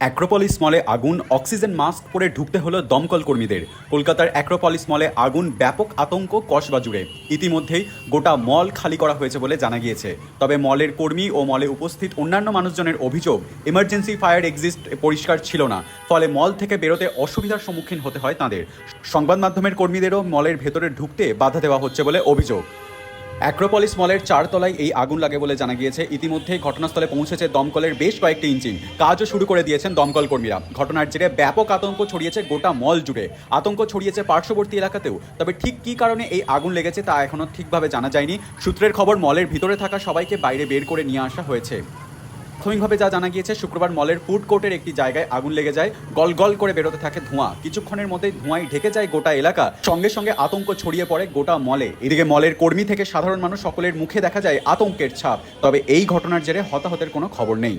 Acropolis মলে আগুন, oxygen mask পরে ঢুকতে হলো দমকল কর্মীদের। কলকাতার অ্যাক্রোপলিস মলে আগুন, ব্যাপক আতঙ্ক কসবা জুড়ে। ইতিমধ্যেই গোটা মল খালি করা হয়েছে বলে জানা গিয়েছে। তবে মলের কর্মী ও মলে উপস্থিত অন্যান্য মানুষজনের অভিযোগ ইমার্জেন্সি ফায়ার এক্সিস্ট পরিষ্কার ছিল না। ফলে মল থেকে বেরোতে অসুবিধার সম্মুখীন হতে হয় তাদের। সংবাদ মাধ্যমের কর্মীদেরও মলের ভেতরে ঢুকতে বাধা দেওয়া হচ্ছে বলে অভিযোগ। অ্যাক্রোপলিস মলের চারতলায় এই আগুন লাগে বলে জানা গিয়েছে। ইতিমধ্যে ঘটনাস্থলে পৌঁছেছে দমকলের বেশ কয়েকটি ইঞ্জিন। কাজও শুরু করে দিয়েছেন দমকল কর্মীরা। ঘটনার জেরে ব্যাপক আতঙ্ক ছড়িয়েছে গোটা মল জুড়ে। আতঙ্ক ছড়িয়েছে পার্শ্ববর্তী এলাকাতেও। তবে ঠিক কী কারণে এই আগুন লেগেছে তা এখনও ঠিকভাবে জানা যায়নি। সূত্রের খবর, মলের ভিতরে থাকা সবাইকে বাইরে বের করে নিয়ে আসা হয়েছে। প্রাথমিকভাবে যা জানা গিয়েছে, শুক্রবার মলের ফুড কোর্টের একটি জায়গায় আগুন লেগে যায় গল গল করে বেরোতে থাকে ধোঁয়া। কিছুক্ষণের মধ্যেই ধোঁয়ায় ঢেকে যায় গোটা এলাকা। সঙ্গে সঙ্গে আতঙ্ক ছড়িয়ে পড়ে গোটা মলে। এদিকে মলের কর্মী থেকে সাধারণ মানুষ সকলের মুখে দেখা যায় আতঙ্কের ছাপ। তবে এই ঘটনার জেরে হতাহতের কোনো খবর নেই।